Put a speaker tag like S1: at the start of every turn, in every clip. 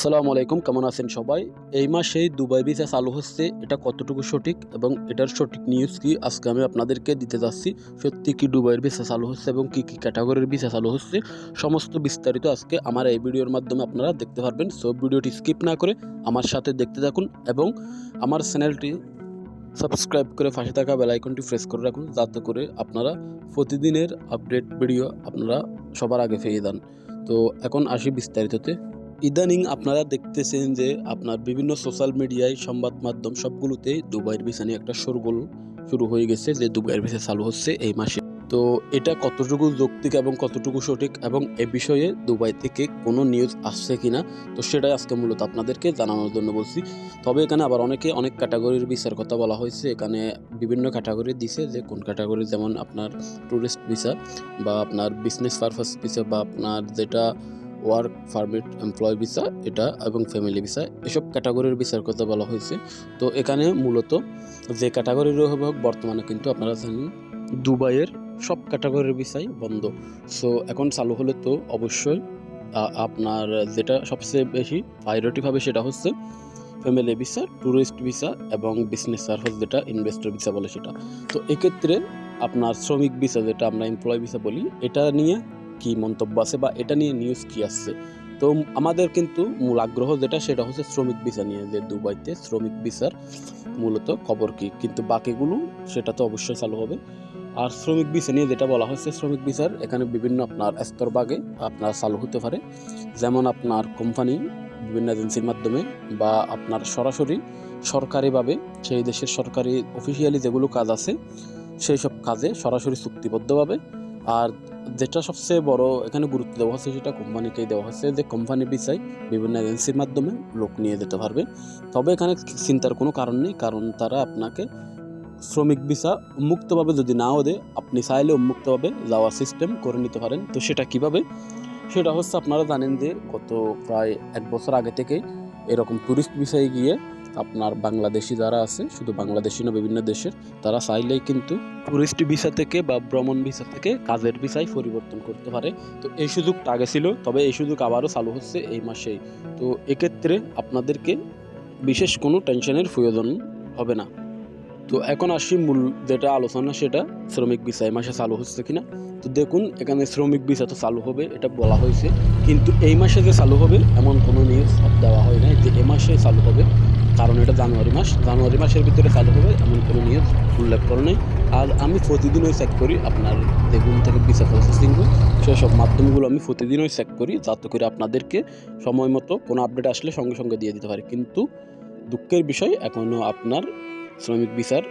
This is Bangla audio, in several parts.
S1: আসসালামু আলাইকুম, কেমন আছেন সবাই? এই মাসেই দুবাই ভিসা চালু হচ্ছে, এটা কতটুকু সঠিক এবং এটার সঠিক নিউজ কি? আজকে আমি আপনাদেরকে দিতে যাচ্ছি, সত্যি কি দুবাইয়ের ভিসা চালু হচ্ছে এবং কি কি ক্যাটাগরির ভিসা চালু হচ্ছে, সমস্ত বিস্তারিত আজকে আমার এই ভিডিওর মাধ্যমে আপনারা দেখতে পারবেন। সো ভিডিওটি স্কিপ না করে আমার সাথে দেখতে থাকুন এবং আমার চ্যানেলটি সাবস্ক্রাইব করে পাশে থাকা বেল আইকনটি প্রেস করে রাখুন, যাতে করে আপনারা প্রতিদিনের আপডেট ভিডিও আপনারা সবার আগে পেয়ে যান। তো, এখন আসি বিস্তারিততে। ইদানিং আপনারা দেখতেছেন যে আপনার বিভিন্ন সোশ্যাল মিডিয়ায় সংবাদ মাধ্যম সবগুলোতেই দুবাইয়ের ভিসা নিয়ে একটা শোরগোল শুরু হয়ে গেছে যে দুবাইয়ের ভিসা চালু হচ্ছে এই মাসে। তো এটা কতটুকু যৌক্তিক এবং কতটুকু সঠিক এবং এ বিষয়ে দুবাই থেকে কোনো নিউজ আসছে কি না তো সেটাই আজকে মূলত আপনাদেরকে জানানোর জন্য বলছি। তবে এখানে আবার অনেকে অনেক ক্যাটাগরির ভিসার কথা বলা হয়েছে। এখানে বিভিন্ন ক্যাটাগরি দিছে যে কোন ক্যাটাগরি যেমন আপনার ট্যুরিস্ট ভিসা বা আপনার বিজনেস পারপাস ভিসা বা আপনার যেটা ওয়ার্ক পারমিট, এমপ্লয় ভিসা, এটা এবং ফ্যামিলি ভিসা, এসব ক্যাটাগরির ভিসার কথা বলা হয়েছে। তো এখানে মূলত যে ক্যাটাগরির হোক বর্তমানে কিন্তু আপনারা জানেন দুবাইয়ের সব ক্যাটাগরির ভিসাই বন্ধ। সো এখন চালু হলে তো অবশ্যই আপনার যেটা সবচেয়ে বেশি প্রায়োরিটি পাবে সেটা হচ্ছে ফ্যামিলি ভিসা ট্যুরিস্ট ভিসা এবং বিজনেস সার্ভিস যেটা ইনভেস্টর ভিসা বলে সেটা। তো এক্ষেত্রে আপনার শ্রমিক ভিসা যেটা আমরা এমপ্লয় ভিসা বলি, এটা নিয়ে কি মন্তব্য আছে বা এটা নিয়ে নিউজ কি আসছে? তো আমাদের কিন্তু মূল আগ্রহ যেটা, সেটা হচ্ছে শ্রমিক ভিসা নিয়ে, যে দুবাইতে শ্রমিক ভিসার মূলত খবর কি। কিন্তু বাকিগুলো, সেটা তো অবশ্যই চালু হবে। আর শ্রমিক ভিসা নিয়ে যেটা বলা হয়েছে, শ্রমিক ভিসার এখানে বিভিন্ন আপনার স্তরভাগে আপনার চালু হতে পারে। যেমন আপনার কোম্পানি বিভিন্ন এজেন্সির মাধ্যমে বা আপনার সরাসরি সরকারিভাবে, সেই দেশের সরকারি অফিসিয়ালি যেগুলো কাজ আছে, সেই সব কাজে সরাসরি চুক্তিবদ্ধভাবে আর যেটা সবচেয়ে বড় এখানে গুরুত্ব দেওয়া হচ্ছে সেটা কোম্পানিকেই দেওয়া হচ্ছে যে কোম্পানি বিষয় বিভিন্ন এজেন্সির মাধ্যমে লোক নিয়ে যেতে পারবে। তবে এখানে চিন্তার কোনো কারণ নেই, কারণ তারা আপনাকে শ্রমিক ভিসা উন্মুক্তভাবে যদি নাও দেয়, আপনি চাইলে উন্মুক্তভাবে যাওয়ার সিস্টেম করে নিতে পারেন। তো সেটা কীভাবে? সেটা হচ্ছে আপনারা জানেন যে গত প্রায় এক বছর আগে থেকেই এরকম ট্যুরিস্ট ভিসায় গিয়ে আপনার বাংলাদেশি যারা আছে, শুধু বাংলাদেশি না, বিভিন্ন দেশের, তারা চাইলেই কিন্তু টুরিস্ট ভিসা থেকে বা ভ্রমণ ভিসা থেকে কাজের ভিসায় পরিবর্তন করতে পারে। তো এই সুযোগটা আগে ছিল, তবে এই সুযোগ আবারও চালু হচ্ছে এই মাসেই। তো এক্ষেত্রে আপনাদেরকে বিশেষ কোনো টেনশনের প্রয়োজন হবে না। তো এখন আসি মূল যেটা আলোচনা, সেটা শ্রমিক ভিসা এই মাসে চালু হচ্ছে কিনা। তো দেখুন, এখানে শ্রমিক ভিসা তো চালু হবে, এটা বলা হয়েছে। কিন্তু এই মাসে যে চালু হবে, এমন কোনো নিউজ দেওয়া হয় নাই যে এ মাসে চালু হবে। কারণ এটা জানুয়ারি মাস। জানুয়ারি মাসের ভিতরে চালু হবে, এমন কোনো নিউজ উল্লেখ করে নেই। আর আমি প্রতিদিনই চেক করি, আপনার যেগুলো থেকে ভিসা প্রসেসিং সেই সব মাধ্যমগুলো আমি প্রতিদিনই চেক করি, যাতে করে আপনাদেরকে সময় মতো কোনো আপডেট আসলে সঙ্গে সঙ্গে দিয়ে দিতে পারি। কিন্তু দুঃখের বিষয় এখনও আপনার শ্রমিক ভিসার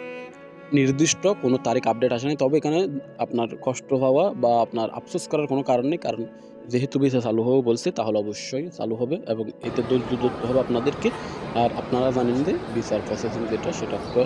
S1: নির্দিষ্ট, কোনো তারিখ আপডেট আসেনি তবে এখানে আপনার কষ্ট হওয়া বা আপনার আফসোস করার কোনো কারণ নেই, কারণ যেহেতু ভিসা চালু হবে বলছে, তাহলে অবশ্যই চালু হবে এবং এতে ধৈর্য ধরতে হবে আপনাদেরকে। আর আপনারা জানেন যে ভিসার প্রসেসিং যেটা, সেটা একটা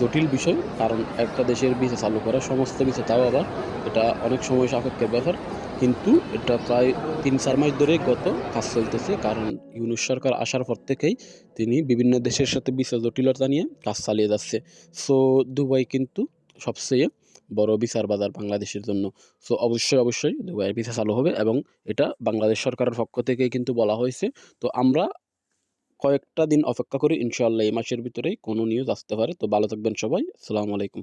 S1: জটিল বিষয়, কারণ একটা দেশের ভিসা চালু করা, সমস্ত ভিসা তাও আবার এটা অনেক সময় সাপেক্ষের ব্যাপার। কিন্তু এটা প্রায় তিন, চার মাস ধরে গত কাজ চলতেছে, কারণ ইউনুস সরকার আসার পর থেকেই তিনি বিভিন্ন দেশের সাথে ভিসা জটিলতা নিয়ে কাজ চালিয়ে যাচ্ছে। সো দুবাই কিন্তু সবচেয়ে বড় বিচার বাজার বাংলাদেশের জন্য। সো অবশ্যই অবশ্যই দুবাইয়ের ভিসা চালু হবে এবং এটা বাংলাদেশ সরকারের পক্ষ থেকে কিন্তু বলা হয়েছে। তো, আমরা কয়েকটা দিন অপেক্ষা করি, ইনশাআল্লাহ এই মাসের ভিতরেই কোনো নিউজ আসতে পারে। তো, ভালো থাকবেন সবাই। আসসালামু আলাইকুম।